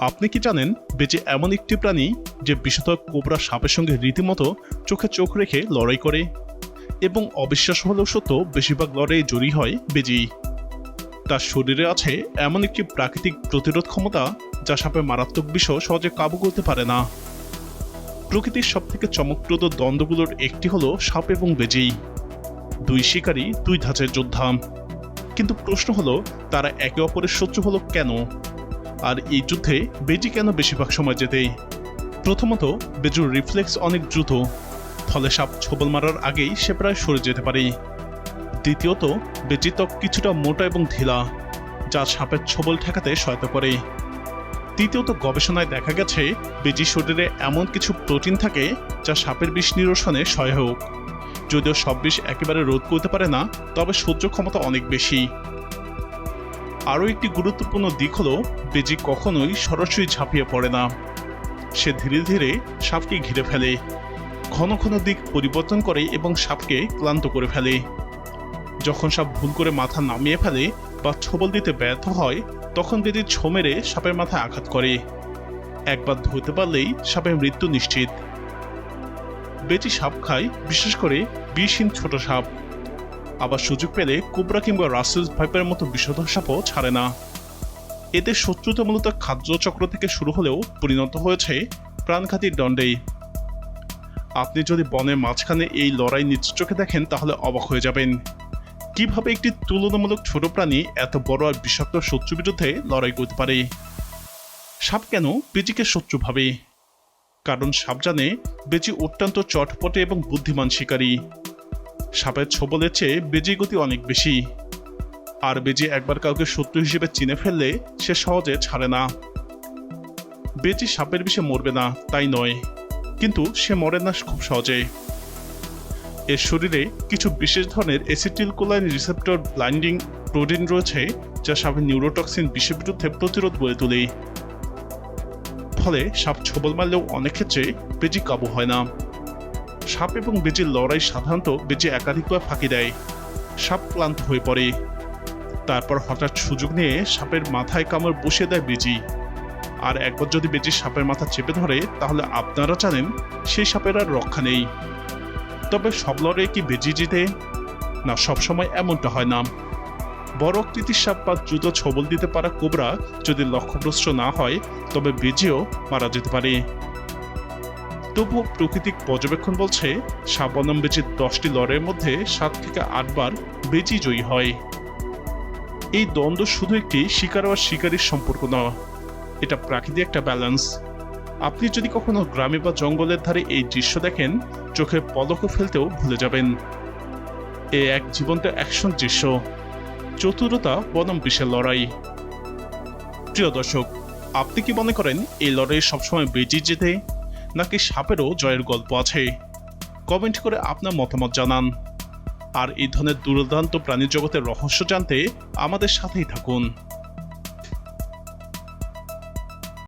আপনি কি জানেন বেজে এমন একটি প্রাণী যে বিষধর কোবরা সাপের সঙ্গে রীতিমতো চোখে চোখ রেখে লড়াই করে? এবং অবিশ্বাস হলেও সত্য, বেশিরভাগ লড়াই জড়ি হয় বেজি। তার শরীরে আছে এমন একটি প্রাকৃতিক প্রতিরোধ ক্ষমতা যা সাপের মারাত্মক বিষ সহজে কাবু করতে পারে না। প্রকৃতির সবথেকে চমকপ্রদ দ্বন্দ্বগুলোর একটি হলো সাপ এবং বেজি। দুই শিকারী, দুই ধাঁচের যোদ্ধা। কিন্তু প্রশ্ন হলো, তারা একে অপরের শত্রু হলো কেন? আর এই যুদ্ধে বেজি কেন বেশিরভাগ সময় যেতে প্রথমত, বেজুর রিফ্লেক্স অনেক দ্রুত, ফলে সাপ ছোবল মারার আগেই সে প্রায় সরে যেতে পারে। দ্বিতীয়ত বেজি ত্বক কিছুটা মোটা এবং ঢিলা, যা সাপের ছোবল ঠেকাতে সহায়তা করে। তৃতীয়ত, গবেষণায় দেখা গেছে বেজি শরীরে এমন কিছু প্রোটিন থাকে যা সাপের বিষ নিরসনে সহায়ক। যদিও সব বিষ একেবারে রোধ করতে পারে না, তবে সহ্য ক্ষমতা অনেক বেশি। আরও একটি গুরুত্বপূর্ণ দিক হলো বেজি কখনোই সরাসরি ঝাঁপিয়ে পড়ে না। সে ধীরে ধীরে সাপকে ঘিরে ফেলে, ঘন ঘন দিক পরিবর্তন করে এবং সাপকে ক্লান্ত করে ফেলে। যখন সাপ ভুল করে মাথা নামিয়ে ফেলে বা ছোবল দিতে ব্যর্থ হয়, তখন বেজি ছো মেরে সাপের মাথায় আঘাত করে। একবার ধরতে পারলেই সাপের মৃত্যু নিশ্চিত। বেজি সাপ খায় বিশেষ করে বিষহীন ছোট সাপ। আবার সুযোগ পেলে কোবরা কিংবা রাসেল ভাইপের মতো বিষধর সাপও ছাড়ে না। এদের শত্রুতা মূলত খাদ্য চক্র থেকে শুরু হলেও পরিণত হয়েছে প্রাণঘাতীর দণ্ডেই। আপনি যদি বনের মাঝখানে এই লড়াই নিজ চোখে দেখেন, তাহলে অবাক হয়ে যাবেন। কীভাবে একটি তুলনামূলক ছোট প্রাণী এত বড় আর বিষাক্ত শত্রু বিরুদ্ধে লড়াই করতে পারে? সাপ কেন বেজিকে শত্রু ভাবে? কারণ সাপ জানে বেজি অত্যন্ত চটপটে এবং বুদ্ধিমান শিকারী। সাপের ছোবলের চেয়ে বেজি গতি অনেক বেশি। আর বেজি একবার কাউকে শত্রু হিসেবে চিনে ফেললে সে সহজে ছাড়ে না। বেজি সাপের বিষে মরবে না, তাই নয়। কিন্তু সে মরে না খুব সহজে। এর শরীরে কিছু বিশেষ ধরনের acetylcholine receptor blinding protein রয়েছে, যা সাপের নিউরোটক্সিন বিষের বিরুদ্ধে প্রতিরোধ গড়ে তোলে। ফলে সাপ ছোবল মারলেও অনেক ক্ষেত্রে বেজি কাবু হয় না। সাপ এবং বেজির লড়াই সাধারণত বেজি একাধিকবার ফাঁকি দেয়। সাপ ক্লান্ত হয়ে পড়ে। তারপর হঠাৎ সুযোগ নিয়ে সাপের মাথায় কামড় বসিয়ে দেয় বেজি। আর একবার যদি বেজি সাপের মাথা চেপে ধরে, তাহলে আপনারা জানেন সেই সাপের আর রক্ষা নেই। তবে সব লড়াই কি বেজি জিতে? না, সবসময় এমনটা হয় না। বড় আকৃতির সাপ বা দ্রুত ছবল দিতে পারা কোবরা যদি লক্ষ্যভ্রষ্ট না হয়, তবে বেজিও মারা যেতে পারে। তবুও প্রাকৃতিক পর্যবেক্ষণ বলছে সাপ বনাম বেজির দশটি লড়াইয়ের মধ্যে সাত থেকে আটবার বেজি জয়ী হয়। এই দ্বন্দ্ব শুধু একটি শিকার আর শিকারীর সম্পর্ক নয়, এটা প্রাকৃতিক একটা ব্যালেন্স আপনি যদি কখনো গ্রামে বা জঙ্গলের ধারে এই দৃশ্য দেখেন চোখে পলকও ফেলতেও ভুলে যাবেন। এ এক জীবন্ত অ্যাকশন দৃশ্য। চতুরতা বনাম বিশের লড়াই। প্রিয় দর্শক, আপনি কি মনে করেন এই লড়াই সবসময় বেজি যেতে নাকি সাপেরও জয়ের গল্প আছে। কমেন্ট করে আপনার মতামত জানান। আর এই ধরনের দুর্দান্ত প্রাণী জগতের রহস্য জানতে আমাদের সাথেই থাকুন।